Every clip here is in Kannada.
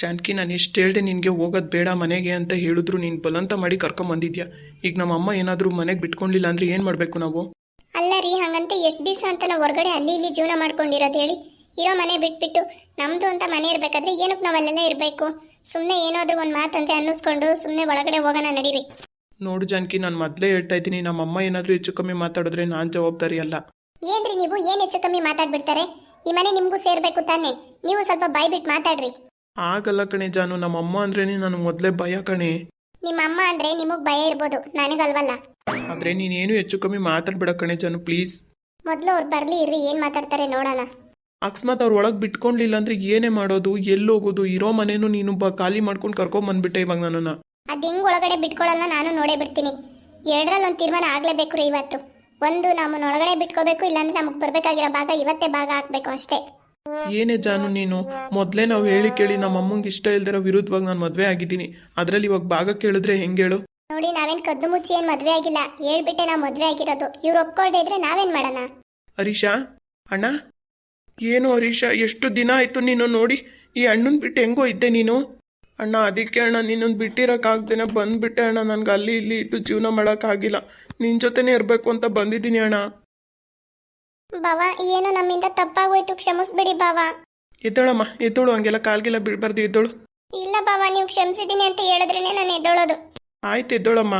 ಜಾನಕಿ ನಾನು ಎಷ್ಟು ಹೇಳಿದೆ ನಿನಗೆ ಹೋಗೋದು ಬೇಡ ಮನೆಗೆ ಅಂತ ಹೇಳಿದ್ರು ನೀನು ಬಲಂತ ಮಾಡಿ ಕರ್ಕೊಂಬಂದಿದ್ಯಾ ಈಗ ನಮ್ಮ ಅಮ್ಮ ಏನಾದರೂ ಮನೆಗೆ ಬಿಟ್ಕೊಂಡಿಲ್ಲ ಅಂದರೆ ಏನು ಮಾಡಬೇಕು ನಾವು? ಅಲ್ಲ ರೀ ಹಾಗಂತ ಎಷ್ಟು ದಿವಸ ಅಂತ ನಾವು ಹೊರಗಡೆ ಅಲ್ಲಿ ಇಲ್ಲಿ ಜೀವನ ಮಾಡ್ಕೊಂಡಿರೋದು ಹೇಳಿ. ಇರೋ ಮನೆ ಬಿಟ್ಬಿಟ್ಟು ನಮ್ಮದು ಅಂತ ಮನೆ ಇರಬೇಕಾದ್ರೆ ಏನಕ್ಕೆ ನಾವು ಅಲ್ಲೆಲ್ಲ ಇರಬೇಕು? ಸುಮ್ಮನೆ ಏನಾದರೂ ಒಂದು ಮಾತಂತೆ ಅನ್ನಿಸ್ಕೊಂಡು ಸುಮ್ಮನೆ ಒಳಗಡೆ ಹೋಗೋಣ ನಡೀರಿ. ನೋಡು ಜಾನ್ಕಿ ನಾನು ಮೊದಲೇ ಹೇಳ್ತಾ ಇದ್ದೀನಿ ನಮ್ಮ ಅಮ್ಮ ಏನಾದರೂ ಹೆಚ್ಚು ಕಮ್ಮಿ ಮಾತಾಡಿದ್ರೆ ನಾನು ಜವಾಬ್ದಾರಿ ಅಲ್ಲ. ಏನ್ರಿ ನೀವು ಏನು ಹೆಚ್ಚು ಕಮ್ಮಿ ಮಾತಾಡ್ಬಿಡ್ತಾರೆ? ಈ ಮನೆ ನಿಮಗೂ ಸೇರಬೇಕು ತಾನೆ? ನೀವು ಸ್ವಲ್ಪ ಬಾಯ್ಬಿಟ್ಟು ಮಾತಾಡ್ರಿ. ಆಗಲ್ಲ ಕಣೆ ಜಾನು. ನಮ್ಮ ಅಮ್ಮ ಅಂದ್ರೇನೆ ನಾನು ಮೊದಲೇ ಭಯ ಕಣೆ. ನಿಮ್ಮ ಅಮ್ಮ ಅಂದ್ರೆ ನಿಮಗ್ ಭಯ ಇರ್ಬೋದು ನನಗಲ್ವಲ್ಲ? ಆದರೆ ನೀನೇನು ಹೆಚ್ಚು ಕಮ್ಮಿ ಮಾತಾಡ್ಬೇಡ ಕಣೆ ಜಾನು ಪ್ಲೀಸ್ ಮೊದ್ಲು ಅವ್ರು ಬರ್ಲಿ ಇರ್ರಿ ಏನ್ ಮಾತಾಡ್ತಾರೆ ನೋಡೋಣ. ಅಕಸ್ಮಾತ್ ಅವ್ರ ಒಳಗೆ ಬಿಟ್ಕೊಂಡಿಲ್ಲ ಅಂದ್ರೆ ಏನೇ ಮಾಡೋದು ಎಲ್ಲಿ ಹೋಗೋದು ಇರೋ ಮನೇನು ನೀನು ಬ ಖಾಲಿ ಮಾಡ್ಕೊಂಡು ಕರ್ಕೊಂಬಂದ್ಬಿಟ್ಟೆ ಇವಾಗ ನನ್ನನ್ನು. ಅದ್ ಹೆಂಗ್ ಒಳಗಡೆ ಬಿಟ್ಕೊಳ್ಳಲ್ಲ ನಾನು ನೋಡೇ ಬಿಡ್ತೀನಿ. ಎರಡರಲ್ಲಿ ಒಂದು ತೀರ್ಮಾನ ಆಗ್ಲೇಬೇಕು ರೀ ಇವತ್ತು. ಒಂದು ನಮ್ಮನ್ನ ಒಳಗಡೆ ಬಿಟ್ಕೋಬೇಕು ಇಲ್ಲಾಂದ್ರೆ ನಮಗ್ ಬರ್ಬೇಕಾಗಿರೋ ಭಾಗ ಇವತ್ತೇ ಭಾಗ ಹಾಕ್ಬೇಕು ಅಷ್ಟೇ. ಏನೇ ಜಾನು ನೀನು ಮೊದಲೇ ನಾವು ಹೇಳಿ ಕೇಳಿ ನಮ್ಮ ಅಮ್ಮಂಗೆ ಇಷ್ಟ ಇಲ್ದಿರೋ ವಿರುದ್ಧವಾಗಿ ನಾನು ಮದುವೆ ಆಗಿದ್ದೀನಿ. ಅದರಲ್ಲಿ ಇವಾಗ ಭಾಗ ಕೇಳಿದ್ರೆ ಹೆಂಗೆ ಹೇಳು? ನೋಡಿ ನಾವೇನ್ ಕದ್ದು ಮುಚ್ಚಿ ಏನ್ ಮದ್ವೆ ಆಗಿಲ್ಲ. ಹೇಳ್ಬಿಟ್ಟೆ ನಾವು ಮದ್ವೆ ಆಗಿರೋದು. ಇವ್ರು ಒಪ್ಕೊಳ್ದೆ ಇದ್ರೆ ನಾವೇನ್ ಮಾಡೋಣ? ಹರೀಶಾ? ಅಣ್ಣ? ಏನು ಹರೀಶಾ ಎಷ್ಟು ದಿನ ಆಯ್ತು ನೀನು ನೋಡಿ? ಈ ಅಣ್ಣನ ಬಿಟ್ಟು ಹೆಂಗೋ ಇದ್ದೆ ನೀನು? ಅಣ್ಣ ಅದಕ್ಕೆ ಅಣ್ಣ ನಿನ್ನೊಂದು ಬಿಟ್ಟಿರೋಕ್ಕಾಗ್ದೇನೆ ಬಂದ್ಬಿಟ್ಟೆ ಅಣ್ಣ. ನನಗೆ ಅಲ್ಲಿ ಇಲ್ಲಿ ಇದ್ದು ಜೀವನ ಮಾಡೋಕ್ಕಾಗಿಲ್ಲ. ನಿನ್ನ ಜೊತೆನೇ ಇರಬೇಕು ಅಂತ ಬಂದಿದ್ದೀನಿ ಅಣ್ಣ. ಬಾವ ಏನೋ ನಮ್ಮಿಂದ ತಪ್ಪಾಗೋಯ್ತು ಕ್ಷಮಿಸ್ಬಿಡಿ ಬಾವ. ಎದ್ದೋಳಮ್ಮ ಎದ್ದೋಳು ಹಂಗೆಲ್ಲ ಕಾಲ್ಗೆಲ್ಲ ಬಿಡ್ಬಾರ್ದು ಎದ್ದೋಳು ಇಲ್ಲ ಬಾವ ನೀವು ಕ್ಷಮಿಸಿದೀನಿ ಅಂತ ಹೇಳಿದ್ರೇನೆ ನಾನು ಎದ್ದೋಳೋದು. ಆಯ್ತು ಎದ್ದೋಳಮ್ಮ.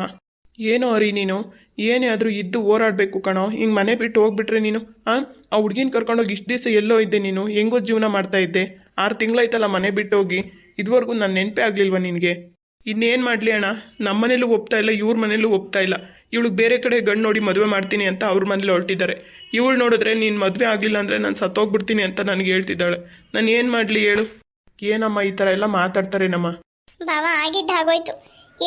ಏನೋ ಅರಿ ನೀನು? ಏನೇ ಆದರೂ ಇದ್ದು ಓಡಾಡಬೇಕು ಕಣೋ. ಹಿಂಗೆ ಮನೆ ಬಿಟ್ಟು ಹೋಗ್ಬಿಟ್ರೆ ನೀನು? ಆ? ಆ ಹುಡ್ಗಿನ ಕರ್ಕೊಂಡೋಗಿ ಇಷ್ಟು ದಿವಸ ಎಲ್ಲೋ ಇದ್ದೆ ನೀನು? ಹೆಂಗೋ ಜೀವನ ಮಾಡ್ತಾ ಇದ್ದೆ. ಆರು ತಿಂಗಳಾಯ್ತಲ್ಲ ಮನೆ ಬಿಟ್ಟು ಹೋಗಿ. ಇದುವರೆಗೂ ನನ್ನ ನೆನಪೇ ಆಗಲಿಲ್ವ ನಿನಗೆ? ಇನ್ನೇನು ಮಾಡಲಿ ಅಣ್ಣ? ನಮ್ಮ ಮನೇಲೂ ಒಪ್ತಾ ಇಲ್ಲ ಇವ್ರ ಮನೇಲೂ ಒಪ್ತಾ ಇಲ್ಲ. ಇವಳಿಗೆ ಬೇರೆ ಕಡೆ ಗಂಡು ನೋಡಿ ಮದುವೆ ಮಾಡ್ತೀನಿ ಅಂತ ಅವ್ರ ಮನೇಲಿ ಹೊರಟಿದ್ದಾರೆ. ಇವಳು ನೋಡಿದ್ರೆ ನೀನು ಮದುವೆ ಆಗಲಿಲ್ಲ ಅಂದರೆ ನಾನು ಸತ್ತೋಗ್ಬಿಡ್ತೀನಿ ಅಂತ ನನಗೆ ಹೇಳ್ತಿದ್ದಾಳೆ. ನಾನು ಏನು ಮಾಡಲಿ ಹೇಳು? ಏನಮ್ಮ ಈ ಥರ ಎಲ್ಲ ಮಾತಾಡ್ತಾರೆ ನಮ್ಮ? ಬಾವ ಆಗಿದ್ದ ಆಗೋಯ್ತು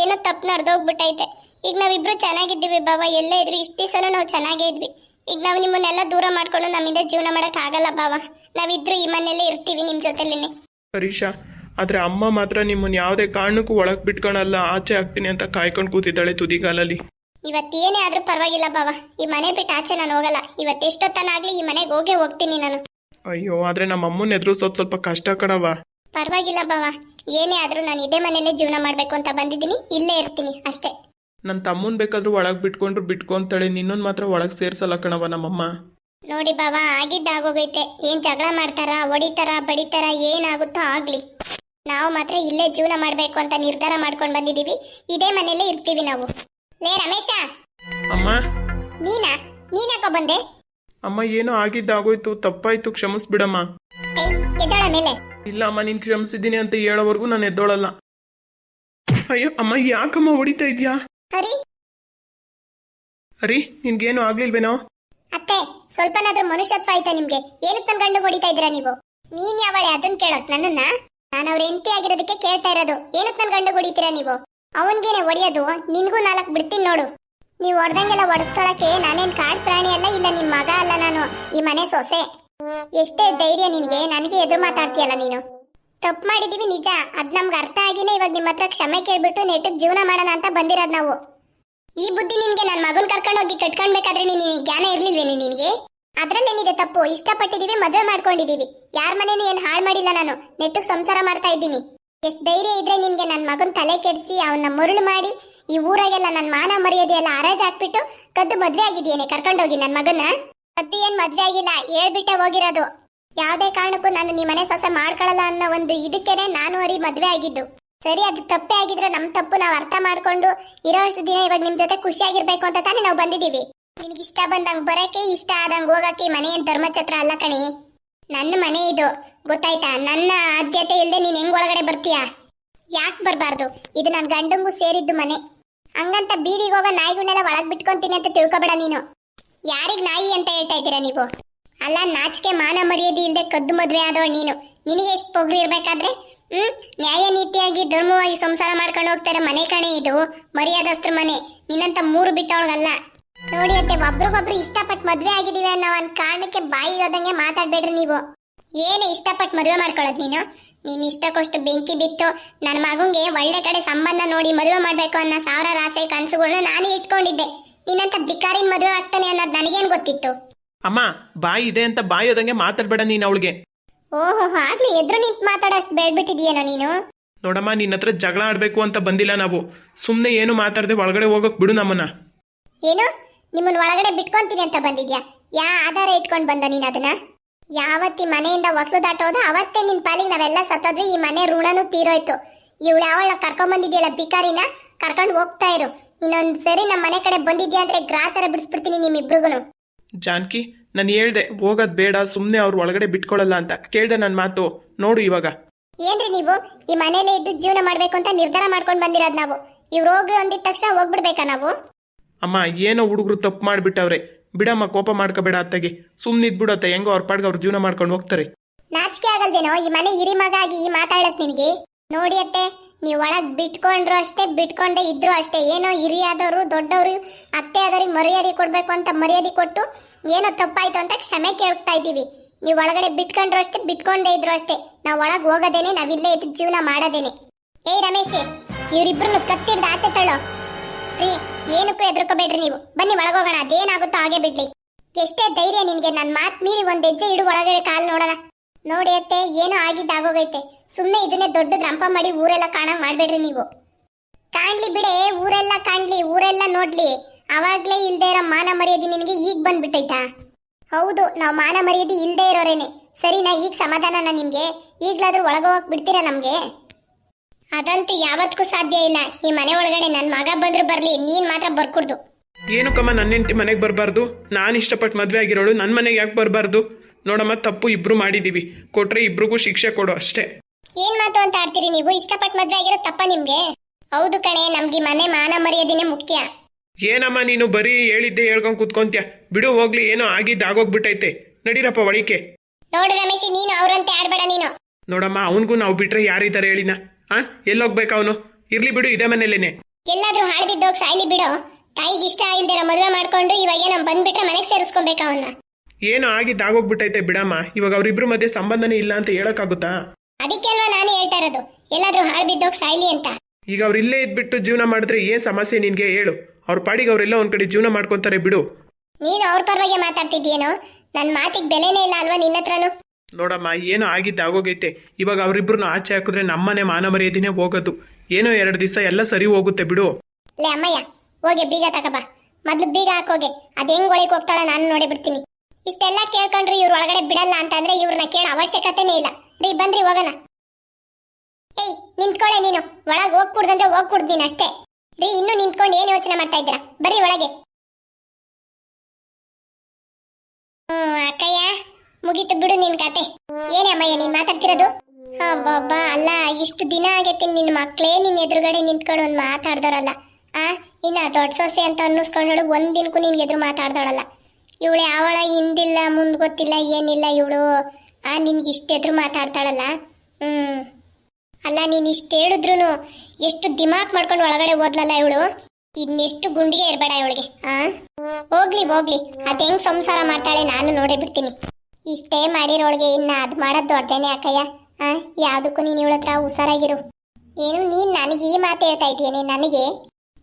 ಏನೋ ತಪ್ಪು ನಡೆದೋಗ್ಬಿಟ್ಟೈತೆ. ಈಗ ನಾವಿಬ್ರು ಚೆನ್ನಾಗಿದ್ದೀವಿ ಬಾವ. ಎಲ್ಲೇ ಇದ್ರಿ ಇಷ್ಟು ದಿವಸನೂ ನಾವು ಚೆನ್ನಾಗೇ ಇದ್ವಿ. ಈಗ ನಾವು ನಿಮ್ಮನ್ನೆಲ್ಲ ದೂರ ಮಾಡ್ಕೊಂಡು ನಮ್ಮಿಂದ ಜೀವನ ಮಾಡೋಕ್ಕಾಗಲ್ಲ ಆಗಲ್ಲ ಬಾವ. ನಾವಿದ್ರು ಈ ಮನೆಯಲ್ಲೇ ಇರ್ತೀವಿ ನಿಮ್ಮ ಜೊತೆಲೇನೆ. ಹರೀಶಾ ಆದರೆ ಅಮ್ಮ ಮಾತ್ರ ನಿಮ್ಮನ್ನು ಯಾವುದೇ ಕಾರಣಕ್ಕೂ ಒಳಗೆ ಬಿಟ್ಕೊಳಲ್ಲ. ಆಚೆ ಆಗ್ತೀನಿ ಅಂತ ಕಾಯ್ಕೊಂಡು ಕೂತಿದ್ದಾಳೆ ತುದಿಗಾಲಲ್ಲಿ. ಇವತ್ತೇನೇ ಆದ್ರೂ ಪರವಾಗಿಲ್ಲ ಬಾವ. ಈ ಮನೆ ಬಿಟ್ಟು ಆಚೆ ನಾನು ಹೋಗಲ್ಲ. ಇವತ್ತೆಷ್ಟೊತ್ತನಾಗ್ಲಿ ಈ ಮನೆಗೆ ಹೋಗೇ ಹೋಗ್ತೀನಿ ನಾನು. ಅಯ್ಯೋ ಆದ್ರೆ ನಮ್ಮ ಅಮ್ಮನ ಎದುರು ಸ್ವಲ್ಪ ಕಷ್ಟ ಕಣವ ಪರವಾಗಿಲ್ಲ ಬಾವ. ಏನೇ ಆದ್ರೂ ನಾನು ಇದೇ ಮನೆಯಲ್ಲೇ ಜೀವನ ಮಾಡಬೇಕು ಅಂತ ಬಂದಿದ್ದೀನಿ. ಇಲ್ಲೇ ಇರ್ತೀನಿ ಅಷ್ಟೇ. ನನ್ನ ತಮ್ಮನ್ ಬೇಕಾದ್ರೂ ಒಳಗೆ ಬಿಟ್ಕೊಂಡ್ರು ಬಿಟ್ಕೊಂತಾಳೆ ನಿನ್ನೊಂದ್ ಮಾತ್ರ ಒಳಗೆ ಸೇರ್ಸಲ್ಲ ಕಣವ ನಮ್ಮಮ್ಮ. ನೋಡಿ ಬಾವ ಆಗಿದ್ದಾಗೋಗೈತೆ ಏನ್ ಜಗಳ ಮಾಡ್ತಾರ ಹೊಡಿತಾರ ಬಡಿತಾರ ಏನಾಗುತ್ತೋ ಆಗ್ಲಿ. ನಾವು ಮಾತ್ರ ಇಲ್ಲೇ ಜೀವನ ಮಾಡ್ಬೇಕು ಅಂತ ನಿರ್ಧಾರ ಮಾಡ್ಕೊಂಡ್ ಬಂದಿದೀವಿ. ಇದೇ ಮನೇಲೆ ಇರ್ತೀವಿ ನಾವು. ಲೇ ರಮೇಶ. ಅಮ್ಮ. ನೀನಾ ನೀನೇಕ ಬಂದೆ? ಅಮ್ಮ ಏನೋ ಆಗಿದ್ದಾಗೋಯ್ತು ತಪ್ಪಾಯ್ತು ಕ್ಷಮಿಸ್ಬಿಡಮ್ಮ. ಏಯ್ ಎದ್ದಳ ಮೇಲೆ. ಇಲ್ಲ ಅಮ್ಮ ನೀನ್ ಕ್ಷಮಿಸಿದ್ದೀನಿ ಅಂತ ಹೇಳೋವರೆಗೂ ನಾನು ಎದ್ದೋಳಲ್ಲ. ಅಯ್ಯೋ ಅಮ್ಮ ಯಾಕಮ್ಮ ಹೊಡಿತಾ ಇದ್ಯಾ? ಹರಿ. ಅರಿ ನಿನ್ಗೇನು ಆಗ್ಲಿಲ್ವೇನೋ? ಅತ್ತೆ ಸ್ವಲ್ಪನಾದ್ರೂ ಮನುಷ್ಯತ್ವ ಆಯ್ತಾ ನಿಮ್ಗೆ? ಏನಕ್ಕೆ ತನ್ ಗಂಡು ಹೊಡಿತಾ ಇದ್ದೀರಾ ನೀವು? ನೀನ್ ಯಾವಳೆ ಅದನ್ನ ಕೇಳೋಕ್ ನನ್ನನ್ನ? ನಾನು ಅವ್ರ ಹೆಂಡತಿ ಆಗಿರೋದಕ್ಕೆ ಕೇಳ್ತಾ ಇರೋದು. ಏನಕ್ಕೆ ನನ್ ಗಂಡು ಹೊಡಿತೀರಾ ನೀವು? ಅವನ್ಗೇನೆ ಒಡೆಯೋದು ನಿನ್ಗೂ ನಾಲ್ಕು ಬಿಡ್ತೀನಿ ನೋಡು. ನೀವು ಹೊಡೆದಂಗೆಲ್ಲ ಹೊಡೆಸ್ಕೊಳಕ್ಕೆ ನಾನೇನ್ ಕಾಡ್ ಪ್ರಾಣಿ ಅಲ್ಲ, ಇಲ್ಲ ನಿಮ್ ಮಗ ಅಲ್ಲ ನಾನು ಈ ಮನೆ ಸೊಸೆ? ಎಷ್ಟೇ ಧೈರ್ಯ ನಿನಗೆ, ನನಗೆ ಎದುರು ಮಾತಾಡ್ತೀಯಲ್ಲ ನೀನು. ತಪ್ಪು ಮಾಡಿದೀವಿ ನಿಜ, ಅದ್ ನಮ್ಗೆ ಅರ್ಥ ಆಗಿನೇ ಇವಾಗ ನಿಮ್ಮ ಹತ್ರ ಕ್ಷಮೆ ಕೇಳ್ಬಿಟ್ಟು ನೆಟ್ಟಿಗೆ ಜೀವನ ಮಾಡೋಣ ಅಂತ ಬಂದಿರೋದು ನಾವು. ಈ ಬುದ್ಧಿ ನಿನ್ಗೆ ನನ್ನ ಮಗನ್ ಕರ್ಕೊಂಡು ಹೋಗಿ ಕಟ್ಕೊಂಡ್ಬೇಕಾದ್ರೆ ನೀನು ಜ್ಞಾನ ಇರಲಿಲ್ವೇ ನೀನು ನಿನಗೆ? ಅದರಲ್ಲೇನಿದೆ ತಪ್ಪು? ಇಷ್ಟಪಟ್ಟಿದೀವಿ, ಮದುವೆ ಮಾಡ್ಕೊಂಡಿದೀವಿ. ಯಾರ ಮನೇನು ಏನು ಹಾಳು ಮಾಡಿಲ್ಲ ನಾನು. ನೆಟ್ಟಗ್ ಸಂಸಾರ ಮಾಡ್ತಾ ಇದ್ದೀನಿ. ಎಷ್ಟ್ ಧೈರ್ಯ ಇದ್ರೆ ನಿಮಗೆ ನನ್ನ ಮಗನ ತಲೆ ಕೆಡಿಸಿ ಅವನ್ನ ಮರುಳು ಮಾಡಿ ಈ ಊರಾಗೆಲ್ಲ ನನ್ನ ಮಾನ ಮರ್ಯಾದೆ ಎಲ್ಲ ಹರಾಜ್ ಹಾಕ್ಬಿಟ್ಟು ಕದ್ದು ಮದ್ವೆ ಆಗಿದೆಯೇನೆ ಕರ್ಕೊಂಡೋಗಿ ನನ್ನ ಮಗನ ಕದ್ದು ಏನ್ ಮದ್ವೆ ಆಗಿಲ್ಲ, ಹೇಳ್ಬಿಟ್ಟೆ ಹೋಗಿರೋದು. ಯಾವುದೇ ಕಾರಣಕ್ಕೂ ನಾನು ನಿಮ್ಮ ಮನೆ ಸೊಸೆ ಮಾಡ್ಕೊಳ್ಳಲ್ಲ ಅನ್ನೋ ಒಂದು ಇದಕ್ಕೇನೆ ನಾನು ಅರಿ ಮದ್ವೆ ಆಗಿದ್ದು. ಸರಿ, ಅದು ತಪ್ಪೇ ಆಗಿದ್ರೆ ನಮ್ಮ ತಪ್ಪು ನಾವು ಅರ್ಥ ಮಾಡ್ಕೊಂಡು ಇರೋಷ್ಟು ದಿನ ಇವಾಗ ನಿಮ್ಮ ಜೊತೆ ಖುಷಿಯಾಗಿರ್ಬೇಕು ಅಂತ ತಾನೇ ನಾವು ಬಂದಿದ್ದೀವಿ. ನಿನಗಿಷ್ಟ ಇಷ್ಟ ಬರೋಕೆ ಇಷ್ಟ ಆದಂಗೆ ಹೋಗಕ್ಕೆ ಈ ಮನೆ ಏನ್ ಧರ್ಮಛತ್ರ ಅಲ್ಲ ಕಣಿ. ನನ್ನ ಮನೆ ಇದು. ಗೊತ್ತಾಯ್ತಾ? ನನ್ನ ಆದ್ಯತೆ ಇಲ್ಲದೆ ನೀನ್ ಹೆಂಗ್ ಒಳಗಡೆ ಬರ್ತೀಯಾ? ಯಾಕೆ ಬರಬಾರ್ದು? ಇದು ನನ್ನ ಗಂಡಂಗೂ ಸೇರಿದ್ದು ಮನೆ. ಹಂಗಂತ ಬೀದಿಗೆ ಹೋಗೋ ನಾಯಿಗಳನ್ನೆಲ್ಲ ಒಳಗೆ ಬಿಟ್ಕೊಂತೀನಿ ಅಂತ ತಿಳ್ಕೊಬೇಡ ನೀನು. ಯಾರಿಗೆ ನಾಯಿ ಅಂತ ಹೇಳ್ತಾ ಇದ್ದೀರಾ ನೀವು? ಅಲ್ಲ, ನಾಚಿಕೆ ಮಾನ ಮರ್ಯಾದೆ ಇಲ್ಲದೆ ಕದ್ದು ಮದುವೆ ಆದವಳು ನೀನು. ನಿನಗೆ ಎಷ್ಟು ಪೊಗ್ರಿ ಇರಬೇಕಾದ್ರೆ? ಹ್ಮ್? ನ್ಯಾಯ ನೀತಿಯಾಗಿ ಧರ್ಮವಾಗಿ ಸಂಸಾರ ಮಾಡ್ಕೊಂಡು ಹೋಗ್ತಾರೆ ಮನೆ ಕಣೆ ಇದು. ಮರ್ಯಾದಸ್ತ್ರ ಮನೆ. ನಿನ್ನಂತ ಮೂರು ಬಿಟ್ಟವಳಗಲ್ಲ. ನೋಡಿ ಅತ್ತೆ ಒಬ್ರಿಗೊಬ್ರು ಇಷ್ಟಪಟ್ಟು ಮದ್ವೆ ಆಗಿದೀವಿ ಅನ್ನೋ ಒಂದು ಕಾರಣಕ್ಕೆ ಬಾಯಿ ಹೋದಂಗೆ ಮಾತಾಡ್ಬೇಡ್ರಿ ನೀವು. ಏನು ಇಷ್ಟಪಟ್ಟು ಮದುವೆ ಮಾಡ್ಕೊಳ್ಳೋದು ನೀನು? ನೀನು ಇಷ್ಟಕ್ಕೋಷ್ಟು ಬೆಂಕಿ ಬಿತ್ತು ನನ್ನ ಮಗಂಗೆ ಒಳ್ಳೆ ಕಡೆ ಸಂಬಂಧ ನೋಡಿ ಮದುವೆ ಮಾಡಬೇಕು ಅನ್ನೋ ಸಾವಿರಾರು ಆಸೆ ಕನಸುಗಳನ್ನ ನಾನೇ ಇಟ್ಕೊಂಡಿದ್ದೆ. ನೀನಂತ ಬಿಕಾರಿನ ಮದುವೆ ಆಗ್ತಾನೆ ಅನ್ನೋದು ನನಗೇನು ಗೊತ್ತಿತ್ತು? ಅಮ್ಮ ಬಾಯಿ ಇದೆ ಅಂತ ಬಾಯಿ ಹೋದಂಗೆ ಮಾತಾಡ್ಬೇಡ ನೀನು ಅವಳಿಗೆ. ಓಹೋ ಆಗ್ಲಿ ಎದ್ರು ನಿಂತು ಮಾತಾಡೋಷ್ಟು ಬೇಡ್ಬಿಟ್ಟಿದೀಯನಾ ನೀನು? ನೋಡಮ್ಮ ನಿನ್ನ ಹತ್ರ ಜಗಳ ಆಡಬೇಕು ಅಂತ ಬಂದಿಲ್ಲ ನಾವು. ಸುಮ್ಮನೆ ಏನು ಮಾತಾಡದೆ ಒಳಗಡೆ ಹೋಗಕ್ ಬಿಡು ನಮ್ಮನ್ನ. ಏನು? ನಿಮ್ಮನ್ನ ಒಳಗಡೆ ಬಿಟ್ಕೊಂತೀನಿ ಅಂತ ಬಂದಿದ್ಯಾ? ಯಾ ಆಧಾರ ಇಟ್ಕೊಂಡು ಬಂದ ನೀನ್ ಅದನ್ನ? ಯಾವತ್ತಿ ಮನೆಯಿಂದ ಹೊಸಲು ದಾಟೋದು ಅವತ್ತೇ ನಿನ್ ಪಾಲಿಗೆ ನಾವೆಲ್ಲ ಸತ್ತೋದ್ವಿ ಈ ಮನೆ ಋಣನೂ ತೀರೋಯ್ತು. ಇವಳು ಯಾವಳ ಕರ್ಕೊಂಡ್ ಬಂದಿದ್ಯಲ್ಲ ಬಿಕಾರಿನ ಕರ್ಕೊಂಡು ಹೋಗ್ತಾ ಇರು. ಇನ್ನೊಂದ್ ಸರಿ ನಮ್ಮ ಮನೆ ಕಡೆ ಬಂದಿದ್ಯಾ ಅಂದ್ರೆ ಗ್ರಾಚಾರ ಬಿಡಿಸ್ಬಿಡ್ತೀನಿ ನಿಮ್ಮಿಬ್ರಿಗೂ ಜಾನ್ಕಿ ನಾನು ಹೇಳ್ದೆ ಹೋಗೋದ್ ಬೇಡ ಸುಮ್ಮನೆ ಅವ್ರು ಒಳಗಡೆ ಬಿಟ್ಕೊಳ್ಳಲ್ಲ ಅಂತ. ಕೇಳ್ದೆ ನನ್ನ ಮಾತು. ನೋಡು ಇವಾಗ. ಏನ್ರಿ ನೀವು? ಈ ಮನೇಲೆ ಇದ್ದು ಜೀವನ ಮಾಡ್ಬೇಕು ಅಂತ ನಿರ್ಧಾರ ಮಾಡ್ಕೊಂಡು ಬಂದಿರೋದ್ ನಾವು. ಇವ್ರು ಹೋಗಿ ಅಂದಿದ ತಕ್ಷಣ ಹೋಗ್ಬಿಡ್ಬೇಕಾ ನಾವು? ಅಮ್ಮ, ಏನೋ ಹುಡುಗರು ತಪ್ಪು ಮಾಡಿಬಿಟ್ಟವ್ರೆ. ಬಿಡಮ್ಮ, ಕೋಪ ಮಾಡ್ಕೋಬೇಡ ಅತ್ತಗೆ. ಸುಮ್ಮನಿದ್ ಬಿಡತ್ತೆ ಹೆಂಗೋ ಅವ್ರ ಪಾಡ್ಗೆ ಅವ್ರ ಜೀವನ ಮಾಡ್ಕೊಂಡು ಹೋಗ್ತಾರೆ. ನಾಚಿಕೆ ಆಗಲ್ದೇನೋ, ಈ ಮನೆ ಹಿರಿ ಮಗ ಆಗಿ ಮಾತಾಡತ್ ನಿನಗೆ? ನೋಡಿ ಅತ್ತೆ, ನೀವು ಒಳಗ್ ಬಿಟ್ಕೊಂಡ್ರು ಅಷ್ಟೇ, ಬಿಟ್ಕೊಂಡೇ ಇದ್ರು ಅಷ್ಟೇ. ಏನೋ ಹಿರಿಯಾದವರು ದೊಡ್ಡವರು, ಅತ್ತೆ ಆದವ್ರಿಗೆ ಮರ್ಯಾದೆ ಕೊಡ್ಬೇಕು ಅಂತ ಮರ್ಯಾದೆ ಕೊಟ್ಟು ಏನೋ ತಪ್ಪಾಯ್ತು ಅಂತ ಕ್ಷಮೆ ಕೇಳ್ತಾ ಇದ್ದೀವಿ. ನೀವು ಒಳಗಡೆ ಬಿಟ್ಕೊಂಡ್ರು ಅಷ್ಟೇ, ಬಿಟ್ಕೊಂಡೇ ಇದ್ರು ಅಷ್ಟೇ. ನಾವು ಒಳಗ್ ಹೋಗೋದೇನೆ ನಾವಿಲ್ಲೇ ಇದ್ದು ಜೀವನ ಮಾಡೋದೇನೆ. ಏಯ್ ರಮೇಶ್ ಇವರಿಬ್ರು ಕತ್ತಿಡ್ದು ಆಚೆ ತಳ್ಳೋ. ರೀ ಏನಕ್ಕೂ ಎದ್ರಕೋಬೇಡ್ರಿ ನೀವು. ಬನ್ನಿ ಒಳಗೋಗೋಣ. ಅದೇನಾಗುತ್ತೋ ಹಾಗೆ ಬಿಡ್ಲಿ. ಎಷ್ಟೇ ಧೈರ್ಯ ನಿನ್ಗೆ ನನ್ನ ಮಾತ್ ಮೀರಿ ಒಂದ್ ಹೆಜ್ಜೆ ಇಡು ಒಳಗಡೆ ಕಾಲು ನೋಡೋಣ. ನೋಡಿ ಅತ್ತೆ, ಏನೋ ಆಗಿದ್ದಾಗೋಗೈತೆ ಸುಮ್ಮನೆ ಇದನ್ನೇ ದೊಡ್ಡ ರಂಪ ಮಾಡಿ ಊರೆಲ್ಲ ಕಾಣಂಗ್ ಮಾಡ್ಬೇಡ್ರಿ ನೀವು. ಕಾಣ್ಲಿ ಬಿಡೆ, ಊರೆಲ್ಲ ಕಾಣ್ಲಿ, ಊರೆಲ್ಲ ನೋಡ್ಲಿ. ಅವಾಗ್ಲೇ ಇಲ್ದೇ ಇರೋ ಮಾನ ಮರ್ಯಾದೆ ನಿನಗೆ ಈಗ ಬಂದ್ಬಿಟ್ಟೈತಾ? ಹೌದು, ನಾವು ಮಾನ ಮರ್ಯಾದೆ ಇಲ್ದೇ ಇರೋರೇನೆ. ಸರಿನಾ, ಈಗ ಸಮಾಧಾನನ ನಿಮ್ಗೆ? ಈಗ್ಲಾದ್ರೂ ಒಳಗೋಗಕ್ ಬಿಡ್ತೀರಾ ನಮ್ಗೆ? ಅದಂತೂ ಯಾವತ್ತಕ್ಕೂ ಸಾಧ್ಯ ಇಲ್ಲ. ಈ ಮನೆ ಒಳಗಡೆ ನನ್ನ ಮಗ ಬಂದ್ರು ಬರ್ಲಿ ನೀನ್ ಮಾತ್ರ ಬರ್ಕೊಡ್ದು. ಏನು ಕಮ್ಮ ನನ್ನ ಹೆಂಡತಿ ಮನೆಗೆ ಬರಬಾರ್ದು? ನಾನು ಇಷ್ಟಪಟ್ಟು ಮದುವೆ ಆಗಿರೋಳು ನನ್ನ ಮನೆಗೆ ಯಾಕೆ ಬರಬಾರ್ದು? ನೋಡಮ್ಮ ತಪ್ಪು ಇಬ್ರು ಮಾಡಿದೀವಿ. ಕೊಟ್ರೆ ಇಬ್ರಿಗೂ ಶಿಕ್ಷೆ ಕೊಡು ಅಷ್ಟೇ. ಏನ್ ಮಾತು ಅಂತ ಆಡ್ತೀರಿ ನೀವು? ಇಷ್ಟಪಟ್ಟು ಮದ್ವೆ ಆಗಿರೋ ತಪ್ಪ ನಿಮ್ಗೆ? ಹೌದು ಕಣೆ ನಮ್ಗೆ ಮನೆ ಮಾನ ಮರ್ಯಾದೆನೆ ಮುಖ್ಯ. ಏನಮ್ಮ ನೀನು ಬರೀ ಹೇಳಿದ್ದೆ ಹೇಳ್ಕೊಂಡ್ ಕುತ್ಕೊಂತ್ಯ? ಬಿಡು ಹೋಗ್ಲಿ ಏನೋ ಆಗಿದ್ದು ಆಗೋಗ್ಬಿಟ್ಟೈತೆ. ನಡೀರಪ್ಪ ಒಳಿಕೆ ನೋಡು ರಮೇಶ್ ನೀನು ಅವ್ರಂತೆ ಆಡ್ಬೇಡ ನೀನು. ನೋಡಮ್ಮ ಅವನಿಗೂ ನಾವು ಬಿಟ್ರೆ ಯಾರಿದ್ದಾರೆ ಹೇಳಿನ? ಹಾ ಎಲ್ಲೋಗ್ಬೇಕು ಅವನು. ಇರ್ಲಿ ಬಿಡು ಇದೇ ಮನೇಲೇನೆ ಎಲ್ಲಾದ್ರೂ ಹಾಳು ಬಿದ್ದೋಗ್ ಸಾಯ್ಲಿ ಬಿಡು. ತಾಯಿಗೆ ಇಷ್ಟ ಇಲ್ದಿರ ಮದುವೆ ಮಾಡ್ಕೊಂಡು ಇವಾಗ ಏನೋ ಬಂದ್ಬಿಟ್ರೆ ಮನೆಗೆ ಸೇರಿಸ್ಕೊಬೇಕ ಅವನ್ನ. ಏನೋ ಆಗಿದ್ದು ಆಗೋಗ್ಬಿಟ್ಟೈತೆ ಬಿಡಮ್ಮ. ಇವಾಗ ಅವ್ರಿಬ್ರ ಮಧ್ಯೆ ಸಂಬಂಧನೇ ಇಲ್ಲ ಅಂತ ಹೇಳಕ್ಕಾಗುತ್ತಾ? ಅದಕ್ಕೆ ಅಲ್ವಾ ನಾನು ಹೇಳ್ತಾ ಇರೋದು. ಎಲ್ಲಾದ್ರೂ ಹಾಳು ಬಿದ್ದೋಗ್ ಸಾಯ್ಲಿ ಅಂತ. ಈಗ ಅವ್ರು ಇಲ್ಲೇ ಇದ್ಬಿಟ್ಟು ಜೀವನ ಮಾಡಿದ್ರೆ ಏನ್ ಸಮಸ್ಯೆ ನಿನ್ಗೆ? ಹೇಳು. ಅವ್ರ ಪಾಡಿಗೆ ಅವರೆಲ್ಲ ಒಂದ್ ಕಡೆ ಜೀವನ ಮಾಡ್ಕೊಂತಾರೆ ಬಿಡು. ನೀನು ಅವ್ರ ಪರವಾಗಿ ಮಾತಾಡ್ತಿದ್ಯೇನೋ ನನ್ ಮಾತಿಗೆ ಬೆಲೆನೇ ಇಲ್ಲ ಅಲ್ವಾ ನಿನ್ನ ಹತ್ರನು ನೋಡಮ್ಮ, ಏನೋ ಆಗಿದ್ದು, ಆಗೋಗೈತೆ. ಇವಾಗ ಅವರಿಬ್ರನ್ನ ಆಚೆ ಹಾಕಿದ್ರೆ ನಮ್ಮನೆ ಮಾನ ಮರ್ಯಾದಿನೇ ಹೋಗೋದು. ಏನೋ ಎರಡು ದಿವಸ ಎಲ್ಲ ಸರಿ ಹೋಗುತ್ತೆ ಬಿಡು. ಲೇ ಅಮ್ಮಯ್ಯ, ಹೋಗಿ ಬೀಗ ತಕಬಾ. ಮೊದ್ಲು ಬೀಗ ಹಾಕೋಗೆ ಅದ್ ಹೆಂಗ್ ಒಳಗೆ ಹೋಗ್ತಾಳ ನಾನು ನೋಡಿ ಬಿಡ್ತೀನಿ ಇಷ್ಟೆಲ್ಲ ಕೇಳ್ಕೊಂಡ್ರಿ ಇವ್ರ ಒಳಗಡೆ ಬಿಡಲ್ಲ ಅಂತಂದ್ರೆ ಇವ್ರನ್ನ ಕೇಳೋ ಅವಶ್ಯಕತೆನೇ ಇಲ್ಲ. ರೀ, ಬಂದ್ರಿ, ಹೋಗೋಣ. ಏಯ್ ನಿಂತ್ಕೊಳ್ಳೆ ನೀನು. ಒಳಗೆ ಹೋಗ್ ಕುಡ್ದಂದ್ರೆ ಹೋಗ್ ಕುಡ್ದು ಅಷ್ಟೇ. ರೀ, ಇನ್ನು ನಿಂತ್ಕೊಂಡು ಏನು ಯೋಚನೆ ಮಾಡ್ತಾ ಇದ್ದೀರಾ? ಬರ್ರಿ ಒಳಗೆ. ಹ್ಮ್, ಅಕ್ಕಯ್ಯ. ಮುಗೀತು ಬಿಡು ನಿನ್ ಕತೆ. ಏನೇ ಅಮ್ಮಯ್ಯ, ನೀನ್ ಮಾತಾಡ್ತಿರೋದು? ಬಾಬಾ ಅಲ್ಲ, ಇಷ್ಟು ದಿನ ಆಗೈತಿ ನಿನ್ನ ಮಕ್ಳೇ ನಿನ್ ಎದುರುಗಡೆ ನಿಂತ್ಕೊಂಡು ಒಂದ್ ಮಾತಾಡ್ದಾರಲ್ಲ. ಆ, ಇನ್ನ ದೊಡ್ಡ ಸೊಸೆ ಅಂತ ಅನ್ನಿಸ್ಕೊಂಡಳು ಒಂದ್ ದಿನಕ್ಕೂ ನಿನ್ ಎದುರು ಮಾತಾಡ್ದಾಳಲ್ಲ. ಇವಳು ಯಾವಳ ಹಿಂದಿಲ್ಲ, ಮುಂದ್ ಗೊತ್ತಿಲ್ಲ, ಏನಿಲ್ಲ ಇವಳು. ಆ, ನಿನ್ಗೆ ಇಷ್ಟು ಎದುರು ಮಾತಾಡ್ತಾಳಲ್ಲ? ಹ್ಮ್. ಅಲ್ಲ, ನೀನ್ ಇಷ್ಟ ಹೇಳಿದ್ರು ಎಷ್ಟು ದಿಮಾಕ್ ಮಾಡ್ಕೊಂಡು ಒಳಗಡೆ ಓದ್ಲಲ್ಲ ಇವಳು? ಇನ್ನೆಷ್ಟು ಗುಂಡಿಗೆ ಇರಬೇಡ ಇವಳಿಗೆ, ಆ? ಹೋಗ್ಲಿ ಹೋಗ್ಲಿ. ಅದ್ ಹೆಂಗ್ ಸಂಸಾರ ಮಾಡ್ತಾಳೆ ನಾನು ನೋಡೇ ಬಿಡ್ತೀನಿ. ಇಷ್ಟೇ ಮಾಡಿರೋಳ್ಗೆ ಇನ್ನ ಅದು ಮಾಡೋದ್ ದೊಡ್ಡದೇನೆ ಅಕ್ಕಯ್ಯ. ಆ, ಯಾವ್ದಕ್ಕೂ ನೀನು ಇವಳ ಹತ್ರ ಹುಷಾರಾಗಿರು. ಏನು, ನೀನು ನನಗೆ ಈ ಮಾತು ಹೇಳ್ತಾ ಇದೀಯೇನೆ ನನಗೆ?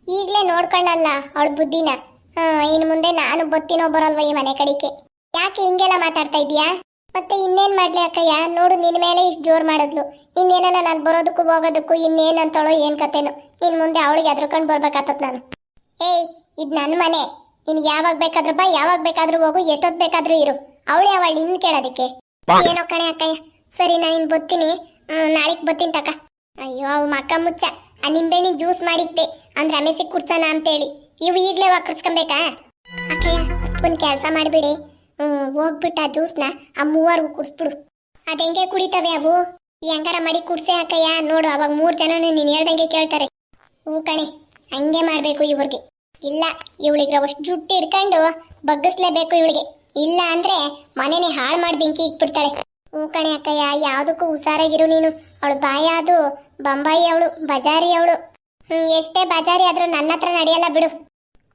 ಈಗ್ಲೇ ನೋಡ್ಕೊಂಡಲ್ಲ ಅವಳ ಬುದ್ಧಿನ. ಹಾ ಇನ್ನು ಮುಂದೆ ನಾನು ಬತ್ತಿನೋ ಬರೋಲ್ವ ಈ ಮನೆ ಕಡಿಕೆ. ಯಾಕೆ ಹಿಂಗೆಲ್ಲ ಮಾತಾಡ್ತಾ ಇದೀಯಾ ಮತ್ತೆ ಇನ್ನೇನ್ ಮಾಡ್ಲಿ ಅಕ್ಕಯ್ಯ? ನೋಡು, ನಿನ್ ಮೇಲೆ ಇಷ್ಟು ಜೋರ್ ಮಾಡಿದ್ಲು. ಇನ್ನೇನ ನಾನು ಬರೋದಕ್ಕೂ ಹೋಗೋದಕ್ಕೂ ಇನ್ನೇನು ಅಂತಳೋ ಏನ್ ಕತೆನೋ. ಇನ್ ಮುಂದೆ ಅವಳಿಗೆ ಎದ್ರಕೊಂಡು ಬರ್ಬೇಕಾತತ್ ನಾನು. ಏಯ್, ಇದು ನನ್ನ ಮನೆ. ನಿನಗೆ ಯಾವಾಗ ಬೇಕಾದ್ರೂ ಬಾ, ಯಾವಾಗ ಬೇಕಾದ್ರೂ ಹೋಗು ಎಷ್ಟೊತ್ತು ಬೇಕಾದ್ರೂ ಇರು. ಅವಳು ಅವಳು ಇನ್ ಕೇಳೋದಕ್ಕೆ. ಏನೋ ಕಣೆ ಅಕ್ಕಯ್ಯ. ಸರಿ ನಾನು ಇನ್ ಬತ್ತೀನಿ ನಾಳೆಗ್ ಬತ್ತೀನಿ ತಕ. ಅಯ್ಯೋ ಅವು ಮಕ್ಕ ಮುಚ್ಚ. ಆ ನಿಂಬೆಣ್ಣಿ ಜ್ಯೂಸ್ ಮಾಡಿಟ್ಟೆ. ಅಂದ್ರೆ ರಮೇಶಿಗೆ ಕುಡ್ಸೋಣ ಅಂತೇಳಿ. ಇವು ಈಗಲೇ ವಾಕರ್ಸ್ಕೊಬೇಕಾ ಅಕ್ಕಯ್ಯ ಒಂದ್ ಕೆಲಸ ಮಾಡಿಬಿಡಿ. ಹ್ಮ್ ಹೋಗ್ಬಿಟ್ಟು ಆ ಜ್ಯೂಸ್ನ. ಆ ಮೂವರ್ಗೂ ಕುಡಿಸ್ಬಿಡು. ಅದ್ ಹೆಂಗೆ ಕುಡಿತವೆ ಅವು? ಹೆಂಗಾರ ಮಾಡಿ ಕುಡ್ಸೆ ಅಕ್ಕಯ್ಯ. ನೋಡು ಅವಾಗ ಮೂರ್ ಜನನು ನೀನ್ ಹೇಳ್ದಂಗೆ ಕೇಳ್ತಾರೆ. ಹ್ಞೂ ಕಣೆ ಹಂಗೆ ಮಾಡ್ಬೇಕು ಇವ್ರಿಗೆ. ಇಲ್ಲ ಇವಳಿಗೆ ಅಷ್ಟು ಜುಟ್ಟು ಹಿಡ್ಕೊಂಡು ಬಗ್ಗಿಸ್ಲೇಬೇಕು ಇವಳಿಗೆ. ಇಲ್ಲ ಅಂದ್ರೆ ಮನೆನೇ ಹಾಳು ಮಾಡಿ ಬೆಂಕಿ ಇಕ್ಬಿಡ್ತಾಳೆ ಹ್ಞೂ ಕಣೆ ಅಕ್ಕಯ್ಯ, ಯಾವುದಕ್ಕೂ ಹುಷಾರಾಗಿರು ನೀನು. ಅವಳು ಬಾಯ ಅದು ಬಂಬಾಯಿ ಅವಳು, ಬಜಾರಿ ಅವಳು. ಹ್ಞೂ, ಎಷ್ಟೇ ಬಜಾರಿ ಆದ್ರೂ ನನ್ನ ಹತ್ರ ನಡೆಯಲ್ಲ ಬಿಡು.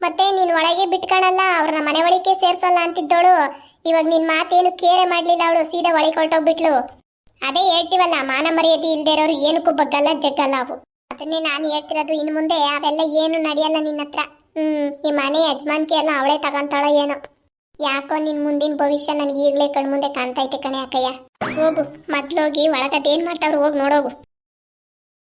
ಮತ್ತೆ ನೀನು ಒಳಗೆ ಬಿಟ್ಕೊಳಲ್ಲ ಅವ್ರನ್ನ ಮನೆ ಒಳಗೆ ಸೇರ್ಸಲ್ಲ ಅಂತಿದ್ದೋಳು. ಇವಾಗ ನಿನ್ ಮಾತೇನು ಕೇರೆ ಮಾಡಲಿಲ್ಲ ಅವಳು, ಸೀದಾ ಒಳಗೆ ಹೊರಟೋಗ್ಬಿಟ್ಲು. ಅದೇ ಹೇಳ್ತೀವಲ್ಲ, ಮಾನ ಮರ್ಯಾದೆ ಇಲ್ದೇ ಇರೋರು ಏನಕ್ಕೂ ಬಗ್ಗಲ್ಲ, ಜಗ್ಗಲ್ಲ ಅವು. ಅದನ್ನೇ ನಾನು ಹೇಳ್ತಿರೋದು ಇನ್ನು ಮುಂದೆ, ಅವೆಲ್ಲ ಏನು ನಡೆಯಲ್ಲ ನಿನ್ನ ಹತ್ರ. ಹ್ಞೂ ನಿಮ್ಮ ಮನೆ ಯಜಮಾನ್ಕಿ ಎಲ್ಲ ಅವಳೇ ತಗೊಂತಾಳ ಏನೋ. ಯಾಕೋ ನಿನ್ ಮುಂದಿನ ಭವಿಷ್ಯ ನನಗೆ ಈಗಲೇ ಕಣ್ಮುಂದೆ ಕಾಣ್ತೈತೆ ಕಣೆ ಅಕ್ಕಯ್ಯ. ಹೋಗು, ಮೊದ್ಲೋಗಿ ಒಳಗದೇನ್ ಮಾಡ್ತಾವ್ರು ಹೋಗಿ ನೋಡೋಗು.